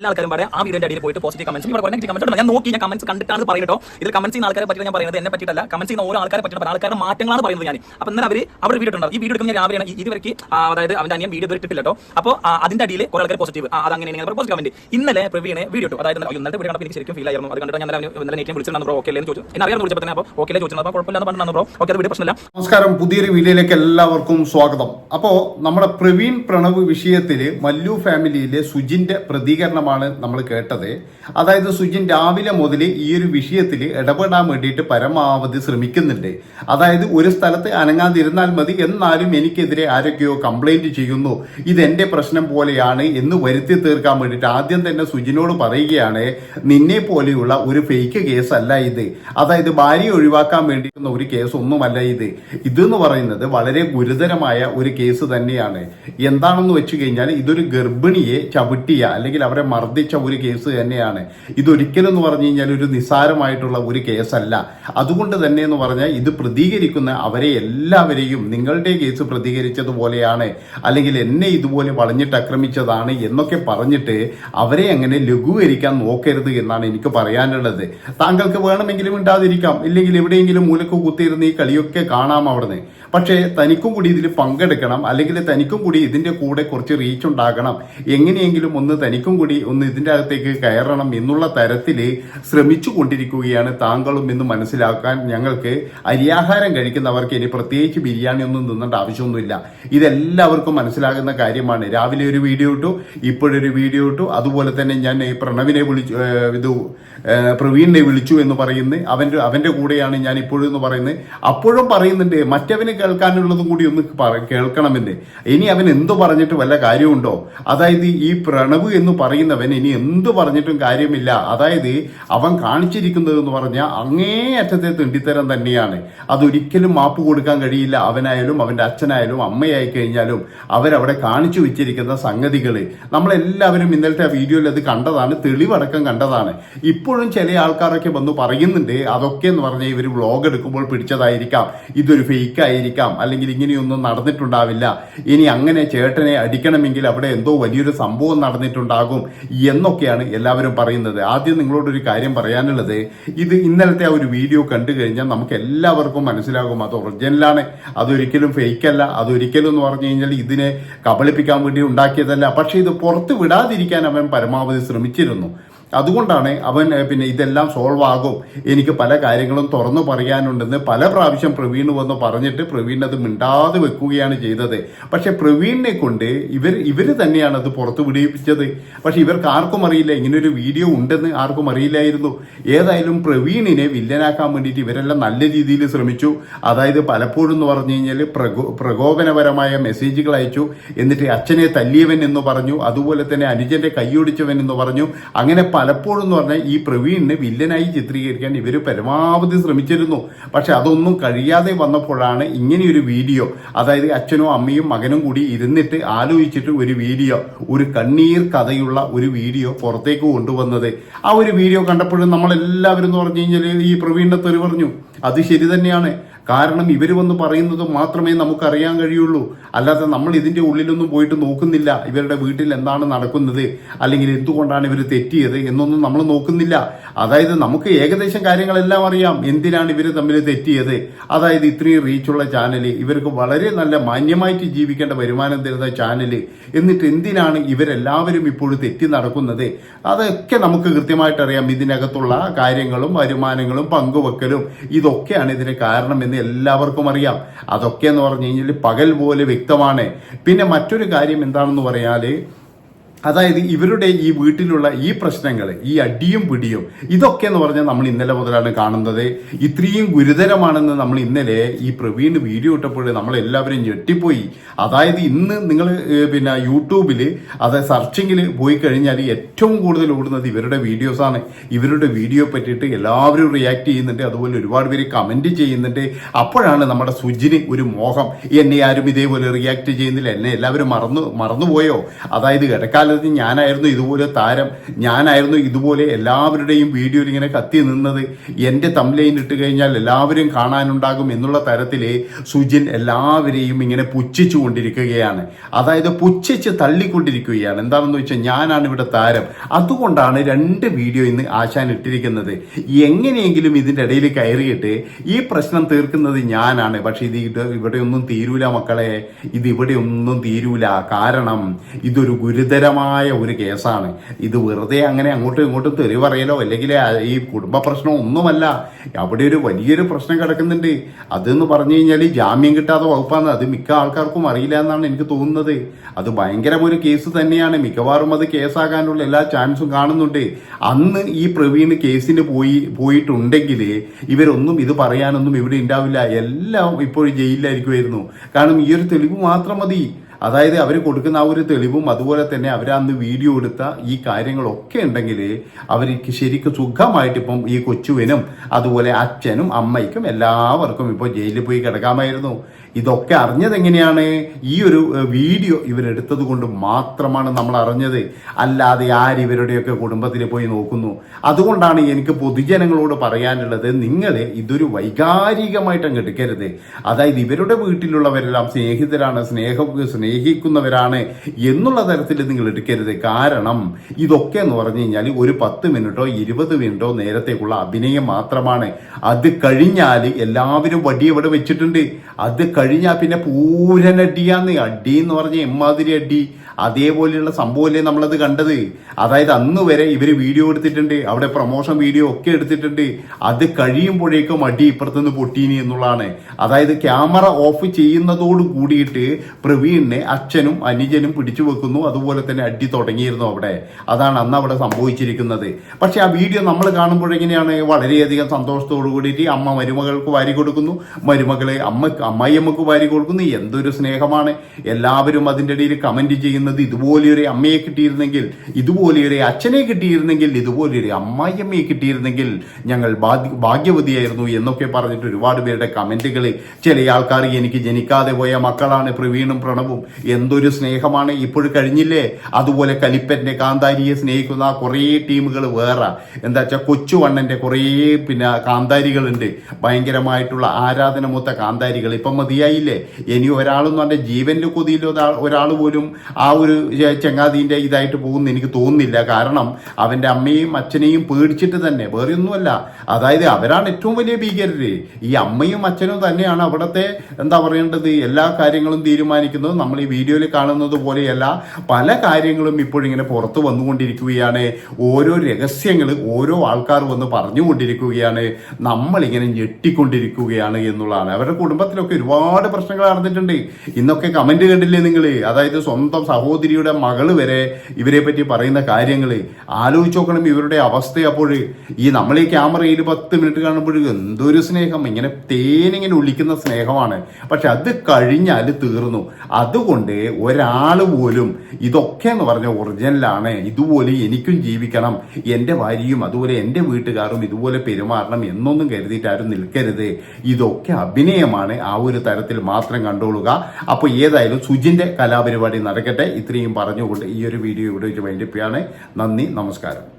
എല്ലാ ആൾക്കാരും പറയാം ആ വീഡിയോന്റെ അടിയിൽ പോയിട്ട് പോസിറ്റീവ് കമന്റ്സ് ഇവിടെ നെഗറ്റീവ് കമന്റ് ഞാൻ നോക്കി ഞാൻ കമന്റ്സ് കണ്ടിട്ടാണ് പറയുന്നത് ഇതിൽ കമന്റ് ചെയ്യുന്ന ആൾക്കാരെ പറ്റി ഞാൻ പറയുന്നത് എന്നെ പറ്റിയിട്ടല്ല. കമന്റ് ചെയ്യുന്ന ഓരോ ആൾക്കാരെ പറ്റിയിട്ട് ആൾക്കാരുടെ മാറ്റങ്ങളാണ് പറയുന്നത് ഞാൻ അപ്പോൾ എന്നാൽ അവർ അവിടെ വീഡിയോ ഉണ്ടാവും ഈ വീഡിയോ എടുക്കുന്ന രാവിലെയാണ് ഇതുവരെ അതായത് അവൻ അനിയൻ വീഡിയോ ഇട്ടിട്ടില്ല കേട്ടോ. അപ്പോൾ അതിന്റെ അടിയിൽ കുറെ ആൾക്കാർ പോസിറ്റീവ് അത് അങ്ങനെ ഇങ്ങനെ പോസിറ്റീവ് കമന്റ് ഇന്നലെ പ്രവീണ് വീഡിയോ ഇട്ടു. അതായത് ഇന്നലെ വീഡിയോ എനിക്ക് ശരിക്കും ഫീൽ ആയിരുന്നു. അത് കണ്ടിട്ട് ഞാൻ ഇന്നലെ ഏറ്റവും വിളിച്ചിട്ടുണ്ടായിരുന്നു ബ്രോ ഓക്കെ ചോദിച്ചു. എന്നെ അറിയാൻ വിളിച്ചപ്പോൾ തന്നെ അപ്പോൾ ഓക്കെ ചോദിച്ചത് അപ്പോൾ കുഴപ്പമില്ലാന്ന് പറഞ്ഞു ബ്രോ ഓക്കെ അത് വീഡിയോ പ്രശ്നമില്ല. നമസ്കാരം. പുതിയൊരു വീഡിയോയിലേക്ക് എല്ലാവർക്കും സ്വാഗതം. അപ്പോൾ നമ്മുടെ പ്രവീൺ പ്രണവ് വിഷയത്തിൽ മല്ലു ഫാമിലിയിലെ സുജിന്റെ പ്രതികരണമാണ് നമ്മൾ കേട്ടത്. അതായത് സുജിൻ രാവിലെ മുതൽ ഈ ഒരു വിഷയത്തിൽ ഇടപെടാൻ വേണ്ടിയിട്ട് പരമാവധി ശ്രമിക്കുന്നുണ്ട്. അതായത് ഒരു സ്ഥലത്ത് അനങ്ങാതിരുന്നാൽ മതി എന്നാലും എനിക്കെതിരെ ആരൊക്കെയോ കംപ്ലൈന്റ് ചെയ്യുന്നു. ഇതെന്റെ പ്രശ്നം പോലെയാണ് എന്ന് വരുത്തി തീർക്കാൻ വേണ്ടിയിട്ട് ആദ്യം തന്നെ സുജിനോട് പറയുകയാണ് നിന്നെ പോലെയുള്ള ഒരു ഫേക്ക് കേസ് അല്ല ഇത്. അതായത് ഭാര്യ ഒഴിവാക്കാൻ വേണ്ടിയിട്ടുള്ള ഒരു കേസ് ഒന്നുമല്ല ഇത്. ഇതെന്ന് പറയുന്നത് വളരെ ഗുരുതരമായ ഒരു കേസ് തന്നെയാണ്. എന്താണെന്ന് വെച്ച് കഴിഞ്ഞാൽ ഇതൊരു ഗർഭിണിയെ ചവിട്ടിയ അല്ലെങ്കിൽ അവരെ മർദ്ദിച്ച ഒരു കേസ് തന്നെയാണ്. ഇതൊരിക്കലും എന്ന് പറഞ്ഞു കഴിഞ്ഞാൽ ഒരു നിസ്സാരമായിട്ടുള്ള ഒരു കേസല്ല. അതുകൊണ്ട് തന്നെ എന്ന് പറഞ്ഞാൽ ഇത് പ്രതികരിക്കുന്ന അവരെ എല്ലാവരെയും നിങ്ങളുടെ കേസ് പ്രതികരിച്ചതുപോലെയാണ് അല്ലെങ്കിൽ എന്നെ ഇതുപോലെ വളഞ്ഞിട്ട് ആക്രമിച്ചതാണ് എന്നൊക്കെ പറഞ്ഞിട്ട് അവരെ അങ്ങനെ ലഘൂകരിക്കാൻ നോക്കരുത് എന്നാണ് എനിക്ക് പറയാനുള്ളത്. താങ്കൾക്ക് വേണമെങ്കിലും ഉണ്ടാതിരിക്കാം ഇല്ലെങ്കിൽ എവിടെയെങ്കിലും മൂലക്ക് കുത്തിയിരുന്ന് ഈ കളിയൊക്കെ കാണാം അവിടുന്ന്. പക്ഷേ തനിക്കും കൂടി ഇതിൽ പങ്കെടുക്കണം. അല്ലെങ്കിൽ തനിക്കും കൂടി ഇതിന്റെ കൂടെ കുറച്ച് റീച്ച് ഉണ്ടാകണം. എങ്ങനെയെങ്കിലും ഒന്ന് തനിക്കും കൂടി ഒന്ന് ഇതിന്റെ അകത്തേക്ക് കയറണം എന്നുള്ള തരത്തിൽ ശ്രമിച്ചു കൊണ്ടിരിക്കുകയാണ് താങ്കളും എന്ന് മനസ്സിലാക്കാൻ ഞങ്ങൾക്ക് അരിയാഹാരം കഴിക്കുന്നവർക്ക് ഇനി പ്രത്യേകിച്ച് ബിരിയാണി ഒന്നും തിന്നേണ്ട ആവശ്യമൊന്നുമില്ല. ഇതെല്ലാവർക്കും മനസ്സിലാകുന്ന കാര്യമാണ്. രാവിലെ ഒരു വീഡിയോ ഇട്ടു ഇപ്പോഴൊരു വീഡിയോ ഇട്ടു. അതുപോലെ തന്നെ ഞാൻ പ്രണവിനെ വിളിച്ചു ഇത് പ്രവീണിനെ വിളിച്ചു എന്ന് പറയുന്നത്. അവന്റെ അവന്റെ കൂടെയാണ് ഞാൻ ഇപ്പോഴും എന്ന് പറയുന്നത്. അപ്പോഴും പറയുന്നുണ്ട് മറ്റവന് കേൾക്കാനുള്ളതും കൂടി ഒന്ന് കേൾക്കണമെന്ന്. ഇനി അവൻ എന്തു പറഞ്ഞിട്ട് വല്ല കാര്യമുണ്ടോ? അതായത് ഈ പ്രണവ് എന്ന് പറയുന്നവൻ ഇനി എന്തു പറഞ്ഞിട്ടും കാര്യമില്ല. അതായത് അവൻ കാണിച്ചിരിക്കുന്നത് എന്ന് പറഞ്ഞാൽ അങ്ങേയറ്റത്തെ തിണ്ടിത്തരം തന്നെയാണ്. അതൊരിക്കലും മാപ്പ് കൊടുക്കാൻ കഴിയില്ല. അവനായാലും അവന്റെ അച്ഛനായാലും അമ്മയായി കഴിഞ്ഞാലും അവരവിടെ കാണിച്ചു വെച്ചിരിക്കുന്ന സംഗതികൾ നമ്മളെല്ലാവരും ഇന്നലത്തെ ആ വീഡിയോയിൽ അത് കണ്ടതാണ്. തെളിവടക്കം കണ്ടതാണ്. ഇപ്പോഴും ചില ആൾക്കാരൊക്കെ വന്ന് പറയുന്നുണ്ട് അതൊക്കെ എന്ന് പറഞ്ഞാൽ ഇവർ വ്ളോഗ് എടുക്കുമ്പോൾ പിടിച്ചതായിരിക്കാം. ഇതൊരു ഫേക്ക് ആയിരിക്കാം. അല്ലെങ്കിൽ ഇങ്ങനെയൊന്നും നടന്നിട്ടുണ്ടാവില്ല. ഇനി അങ്ങനെ ചേട്ടനെ അടിക്കണമെങ്കിൽ അവിടെ എന്തോ വലിയൊരു സംഭവം നടന്നിട്ടുണ്ടാകും. എന്നൊക്കെയാണ് എല്ലാവരും പറയുന്നത്. ആദ്യം നിങ്ങളോടൊരു കാര്യം പറയാനുള്ളത് ഇത് ഇന്നലത്തെ ആ ഒരു വീഡിയോ കണ്ടു കഴിഞ്ഞാൽ നമുക്ക് എല്ലാവർക്കും മനസ്സിലാകും. അത് ഒറിജിനലാണ് അതൊരിക്കലും ഫേക്ക് അല്ല. അതൊരിക്കലും എന്ന് പറഞ്ഞു കഴിഞ്ഞാൽ ഇതിനെ കബളിപ്പിക്കാൻ വേണ്ടി ഉണ്ടാക്കിയതല്ല. പക്ഷേ ഇത് പുറത്ത് വിടാതിരിക്കാൻ അവൻ പരമാവധി ശ്രമിച്ചിരുന്നു. അതുകൊണ്ടാണ് അവൻ പിന്നെ ഇതെല്ലാം സോൾവ് ആകും. എനിക്ക് പല കാര്യങ്ങളും തുറന്നു പറയാനുണ്ടെന്ന് പല പ്രാവശ്യം പ്രവീൺ വന്ന് പറഞ്ഞിട്ട് പ്രവീൺ അത് മിണ്ടാതെ വെക്കുകയാണ് ചെയ്തത്. പക്ഷെ പ്രവീണിനെ കൊണ്ട് ഇവർ ഇവർ തന്നെയാണ് അത് പുറത്തു വിടിയിപ്പിച്ചത്. പക്ഷെ ഇവർക്ക് ആർക്കും അറിയില്ല ഇങ്ങനൊരു വീഡിയോ ഉണ്ടെന്ന് ആർക്കും അറിയില്ലായിരുന്നു. ഏതായാലും പ്രവീണിനെ വില്ലനാക്കാൻ വേണ്ടിയിട്ട് ഇവരെല്ലാം നല്ല രീതിയിൽ ശ്രമിച്ചു. അതായത് പലപ്പോഴും എന്ന് പറഞ്ഞു കഴിഞ്ഞാൽ പ്രകോ പ്രകോപനപരമായ മെസ്സേജുകൾ അയച്ചു. എന്നിട്ട് അച്ഛനെ തല്ലിയവൻ എന്ന് പറഞ്ഞു. അതുപോലെ തന്നെ അനുജന്റെ കൈയൊടിച്ചവൻ എന്ന് പറഞ്ഞു. അങ്ങനെ പലപ്പോഴും എന്ന് പറഞ്ഞാൽ ഈ പ്രവീണിനെ വില്ലനായി ചിത്രീകരിക്കാൻ ഇവർ പരമാവധി ശ്രമിച്ചിരുന്നു. പക്ഷെ അതൊന്നും കഴിയാതെ വന്നപ്പോഴാണ് ഇങ്ങനെയൊരു വീഡിയോ അതായത് അച്ഛനും അമ്മയും മകനും കൂടി ഇരുന്നിട്ട് ആലോചിച്ചിട്ട് ഒരു വീഡിയോ ഒരു കണ്ണീർ കഥയുള്ള ഒരു വീഡിയോ പുറത്തേക്ക് കൊണ്ടുവന്നത്. ആ ഒരു വീഡിയോ കണ്ടപ്പോഴും നമ്മളെല്ലാവരും എന്ന് പറഞ്ഞു കഴിഞ്ഞാൽ ഈ പ്രവീണിനെ തെറി പറഞ്ഞു. അത് ശരി തന്നെയാണ്. കാരണം ഇവർ വന്ന് പറയുന്നത് മാത്രമേ നമുക്ക് അറിയാൻ കഴിയുള്ളൂ. അല്ലാതെ നമ്മൾ ഇതിന്റെ ഉള്ളിലൊന്നും പോയിട്ട് നോക്കുന്നില്ല. ഇവരുടെ വീട്ടിൽ എന്താണ് നടക്കുന്നത്? അല്ലെങ്കിൽ എന്തുകൊണ്ടാണ് ഇവർ തെറ്റിയത് എന്നൊന്നും നമ്മൾ നോക്കുന്നില്ല. അതായത് നമുക്ക് ഏകദേശം കാര്യങ്ങളെല്ലാം അറിയാം. എന്തിനാണ് ഇവർ തമ്മിൽ തെറ്റിയത്? അതായത് ഇത്രയും റീച്ചുള്ള ചാനൽ ഇവർക്ക് വളരെ നല്ല മാന്യമായിട്ട് ജീവിക്കേണ്ട വരുമാനം തരുന്ന ചാനൽ എന്നിട്ട് എന്തിനാണ് ഇവരെല്ലാവരും ഇപ്പോഴും തെറ്റി നടക്കുന്നത്? അതൊക്കെ നമുക്ക് കൃത്യമായിട്ട് അറിയാം ഇതിനകത്തുള്ള കാര്യങ്ങളും വരുമാനങ്ങളും പങ്കുവെക്കലും ഇതൊക്കെയാണ് ഇതിന് കാരണം എന്ന് എല്ലാവർക്കും അറിയാം. അതൊക്കെ എന്ന് പറഞ്ഞു കഴിഞ്ഞാൽ പകൽ പോലെ വ്യക്തമാണ്. പിന്നെ മറ്റൊരു കാര്യം എന്താണെന്ന് പറയാൽ അതായത് ഇവരുടെ ഈ വീട്ടിലുള്ള ഈ പ്രശ്നങ്ങൾ ഈ അടിയും പിടിയും ഇതൊക്കെ എന്ന് പറഞ്ഞാൽ നമ്മൾ ഇന്നലെ മുതലാണ് കാണുന്നത്. ഇത്രയും ഗുരുതരമാണെന്ന് നമ്മൾ ഇന്നലെ ഈ പ്രവീൺ വീഡിയോ ഇട്ടപ്പോൾ നമ്മളെല്ലാവരും ഞെട്ടിപ്പോയി. അതായത് ഇന്ന് നിങ്ങൾ പിന്നെ യൂട്യൂബിൽ അത് സെർച്ചിങ്ങിൽ പോയി കഴിഞ്ഞാൽ ഏറ്റവും കൂടുതൽ ഓടുന്നത് ഇവരുടെ വീഡിയോസാണ് ഇവരുടെ വീഡിയോ പറ്റിയിട്ട് എല്ലാവരും റിയാക്ട് ചെയ്യുന്നുണ്ട്. അതുപോലെ ഒരുപാട് പേര് കമന്റ് ചെയ്യുന്നുണ്ട്. അപ്പോഴാണ് നമ്മുടെ സുജിന് ഒരു മോഹം. എന്നെ ആരും ഇതേപോലെ റിയാക്ട് ചെയ്യുന്നില്ല. എന്നെ എല്ലാവരും മറന്നു മറന്നുപോയോ? അതായത് ഇടക്കാലത്ത് കാലത്ത് ഞാനായിരുന്നു ഇതുപോലെ താരം ഞാനായിരുന്നു ഇതുപോലെ എല്ലാവരുടെയും വീഡിയോയിൽ ഇങ്ങനെ കത്തി നിന്നത്. എന്റെ തംലൈൻ ഇട്ട് കഴിഞ്ഞാൽ എല്ലാവരും കാണാനുണ്ടാകും എന്നുള്ള തരത്തിൽ സുജിൻ എല്ലാവരെയും ഇങ്ങനെ പുച്ഛിച്ചു കൊണ്ടിരിക്കുകയാണ്. അതായത് പുച്ഛിച്ച് തള്ളിക്കൊണ്ടിരിക്കുകയാണ്. എന്താണെന്ന് വെച്ചാൽ ഞാനാണ് ഇവിടെ താരം. അതുകൊണ്ടാണ് രണ്ട് വീഡിയോ ഇന്ന് ആശാൻ ഇട്ടിരിക്കുന്നത്. എങ്ങനെയെങ്കിലും ഇതിന്റെ ഇടയിൽ കയറിയിട്ട് ഈ പ്രശ്നം തീർക്കുന്നത് ഞാനാണ്. പക്ഷേ ഇത് ഇവിടെയൊന്നും തീരൂല മക്കളെ. ഇത് ഇവിടെ ഒന്നും തീരൂല. കാരണം ഇതൊരു ഗുരുതരമായ ഒരു കേസാണ്. ഇത് വെറുതെ അങ്ങനെ അങ്ങോട്ടും ഇങ്ങോട്ടും തെറി പറയലോ? അല്ലെങ്കിൽ ഈ കുടുംബ പ്രശ്നം ഒന്നുമല്ല. അവിടെ ഒരു വലിയൊരു പ്രശ്നം കിടക്കുന്നുണ്ട്. അതെന്ന് പറഞ്ഞു കഴിഞ്ഞാൽ ജാമ്യം കിട്ടാത്ത വകുപ്പാണ്. അത് മിക്ക ആൾക്കാർക്കും അറിയില്ല എന്നാണ് എനിക്ക് തോന്നുന്നത്. അത് ഭയങ്കരമൊരു കേസ് തന്നെയാണ്. മിക്കവാറും അത് കേസാകാനുള്ള എല്ലാ ചാൻസും കാണുന്നുണ്ട്. അന്ന് ഈ പ്രവീൺ കേസിന് പോയി പോയിട്ടുണ്ടെങ്കിൽ ഇവരൊന്നും ഇത് പറയാനൊന്നും ഇവിടെ ഉണ്ടാവില്ല. എല്ലാം ഇപ്പോൾ ജയിലിലായിരിക്കുമായിരുന്നു. കാരണം ഈ ഒരു തെളിവ് മാത്രം മതി. അതായത് അവർ കൊടുക്കുന്ന ആ ഒരു തെളിവും അതുപോലെ തന്നെ അവർ അന്ന് വീഡിയോ എടുത്ത ഈ കാര്യങ്ങളൊക്കെ ഉണ്ടെങ്കിൽ അവർക്ക് ശരിക്കും സുഖമായിട്ട് ഇപ്പം ഈ കൊച്ചുവിനും അതുപോലെ അച്ഛനും അമ്മയ്ക്കും എല്ലാവർക്കും ഇപ്പോൾ ജയിലിൽ പോയി കിടക്കാമായിരുന്നു. ഇതൊക്കെ അറിഞ്ഞത് എങ്ങനെയാണ് ഈ ഒരു വീഡിയോ ഇവരെടുത്തത് കൊണ്ട് മാത്രമാണ് നമ്മൾ അറിഞ്ഞത്. അല്ലാതെ ആര് ഇവരുടെയൊക്കെ കുടുംബത്തിൽ പോയി നോക്കുന്നു? അതുകൊണ്ടാണ് എനിക്ക് പൊതുജനങ്ങളോട് പറയാനുള്ളത് നിങ്ങൾ ഇതൊരു വൈകാരികമായിട്ട് അങ്ങ് എടുക്കരുത്. അതായത് ഇവരുടെ വീട്ടിലുള്ളവരെല്ലാം സ്നേഹിതരാണ് സ്നേഹ സ്നേഹിക്കുന്നവരാണ് എന്നുള്ള തരത്തിൽ നിങ്ങൾ എടുക്കരുത്. കാരണം ഇതൊക്കെ എന്ന് പറഞ്ഞു കഴിഞ്ഞാൽ ഒരു പത്ത് മിനിറ്റോ ഇരുപത് മിനിറ്റോ നേരത്തേക്കുള്ള അഭിനയം മാത്രമാണ്. അത് കഴിഞ്ഞാൽ എല്ലാവരും വടി ഇവിടെ വെച്ചിട്ടുണ്ട്. അത് കഴിഞ്ഞാൽ പിന്നെ പൂരനടിയാന്ന് അടി എന്ന് പറഞ്ഞ എമ്മാതിരി അടി. അതേപോലെയുള്ള സംഭവമല്ലേ നമ്മളത് കണ്ടത്. അതായത് അന്ന് വരെ ഇവർ വീഡിയോ എടുത്തിട്ടുണ്ട്. അവിടെ പ്രൊമോഷൻ വീഡിയോ ഒക്കെ എടുത്തിട്ടുണ്ട്. അത് കഴിയുമ്പോഴേക്കും അടി ഇപ്പുറത്തുനിന്ന് പൊട്ടീനി എന്നുള്ളതാണ്. അതായത് ക്യാമറ ഓഫ് ചെയ്യുന്നതോട് കൂടിയിട്ട് പ്രവീണിനെ അച്ഛനും അനുജനും പിടിച്ചു വെക്കുന്നു. അതുപോലെ തന്നെ അടി തുടങ്ങിയിരുന്നു അവിടെ. അതാണ് അന്ന് അവിടെ സംഭവിച്ചിരിക്കുന്നത്. പക്ഷെ ആ വീഡിയോ നമ്മൾ കാണുമ്പോഴെങ്ങനെയാണ് വളരെയധികം സന്തോഷത്തോടു കൂടിയിട്ട് അമ്മ മരുമകൾക്ക് വാരി കൊടുക്കുന്നു. മരുമകളെ അമ്മ അമ്മായിയമ്മക്ക് വാരി കൊടുക്കുന്നു. എന്തൊരു സ്നേഹമാണ്. എല്ലാവരും അതിന്റെ ഇടയിൽ കമന്റ് ചെയ്യുന്നത് ഇതുപോലെയൊരു അമ്മയെ കിട്ടിയിരുന്നെങ്കിൽ ഇതുപോലെയൊരു അച്ഛനെ കിട്ടിയിരുന്നെങ്കിൽ ഇതുപോലെയൊരു അമ്മായിയമ്മയെ കിട്ടിയിരുന്നെങ്കിൽ ഞങ്ങൾ ഭാഗ്യവതിയായിരുന്നു എന്നൊക്കെ പറഞ്ഞിട്ട് ഒരുപാട് പേരുടെ കമന്റുകൾ ചില ആൾക്കാർ എനിക്ക് ജനിക്കാതെ പോയ മക്കളാണ് പ്രവീണും പ്രണവും. എന്തൊരു സ്നേഹമാണ്. ഇപ്പോഴും കഴിഞ്ഞില്ലേ? അതുപോലെ കലിപ്പന്റെ കാന്താരിയെ സ്നേഹിക്കുന്ന കുറേ ടീമുകൾ വേറെ. എന്താ വെച്ചാൽ കൊച്ചുവണ്ണന്റെ കുറേ പിന്നെ കാന്താരികളുണ്ട്. ഭയങ്കരമായിട്ടുള്ള ആരാധനമൊത്ത കാന്താരികൾ. ഇപ്പം മതിയായില്ലേ? ഇനി ഒരാളൊന്നും പറഞ്ഞാൽ ജീവന്റെ കൊതിയിൽ ഒരാൾ പോലും ആ ഒരു ചെങ്ങാതിന്റെ ഇതായിട്ട് പോകുന്നു എനിക്ക് തോന്നുന്നില്ല. കാരണം അവന്റെ അമ്മയും അച്ഛനെയും പേടിച്ചിട്ട് തന്നെ വേറെ ഒന്നുമല്ല അതായത് അവരാണ് ഏറ്റവും വലിയ ഭീകരര്. ഈ അമ്മയും അച്ഛനും തന്നെയാണ് അവിടുത്തെ എന്താ പറയേണ്ടത് എല്ലാ കാര്യങ്ങളും തീരുമാനിക്കുന്നത്. നമ്മൾ ഈ വീഡിയോയിൽ കാണുന്നത് പോലെയല്ല പല കാര്യങ്ങളും ഇപ്പോഴിങ്ങനെ പുറത്തു വന്നുകൊണ്ടിരിക്കുകയാണ്. ഓരോ രഹസ്യങ്ങൾ ഓരോ ആൾക്കാർ വന്ന് പറഞ്ഞുകൊണ്ടിരിക്കുകയാണ്. നമ്മളിങ്ങനെ ഞെട്ടിക്കൊണ്ടിരിക്കുകയാണ് എന്നുള്ളതാണ്. അവരുടെ കുടുംബത്തിലൊക്കെ ഒരുപാട് പ്രശ്നങ്ങൾ നടന്നിട്ടുണ്ട്. ഇന്നൊക്കെ കമന്റ് കണ്ടില്ലേ നിങ്ങൾ അതായത് സ്വന്തം സഹോദരിയുടെ മകൾ വരെ ഇവരെ പറ്റി പറയുന്ന കാര്യങ്ങൾ. ആലോചിച്ച് നോക്കണം ഇവരുടെ അവസ്ഥ അപ്പോൾ. ഈ നമ്മൾ ഈ ക്യാമറയിൽ പത്ത് മിനിറ്റ് കാണുമ്പോൾ എന്തൊരു സ്നേഹം? ഇങ്ങനെ തേനിങ്ങനെ ഒളിക്കുന്ന സ്നേഹമാണ്. പക്ഷെ അത് കഴിഞ്ഞാൽ തീർന്നു. അതുകൊണ്ട് ഒരാൾ പോലും ഇതൊക്കെ എന്ന് പറഞ്ഞ ഒറിജിനലാണ് ഇതുപോലെ എനിക്കും ജീവിക്കണം എന്റെ ഭാര്യയും അതുപോലെ എന്റെ വീട്ടുകാരും ഇതുപോലെ പെരുമാറണം എന്നൊന്നും കരുതിയിട്ട് ആരും നിൽക്കരുത്. ഇതൊക്കെ അഭിനയമാണ് ആ ഒരു തരത്തിൽ മാത്രം കണ്ടോളുക. അപ്പോൾ ഏതായാലും സുജിന്റെ കലാപരിപാടി നടക്കട്ടെ. ഇത്രയും പറഞ്ഞുകൊണ്ട് ഈ ഒരു വീഡിയോ ഇവിടെ വെച്ച് വൈൻഡപ്പിയാണ് നന്ദി നമസ്കാരം.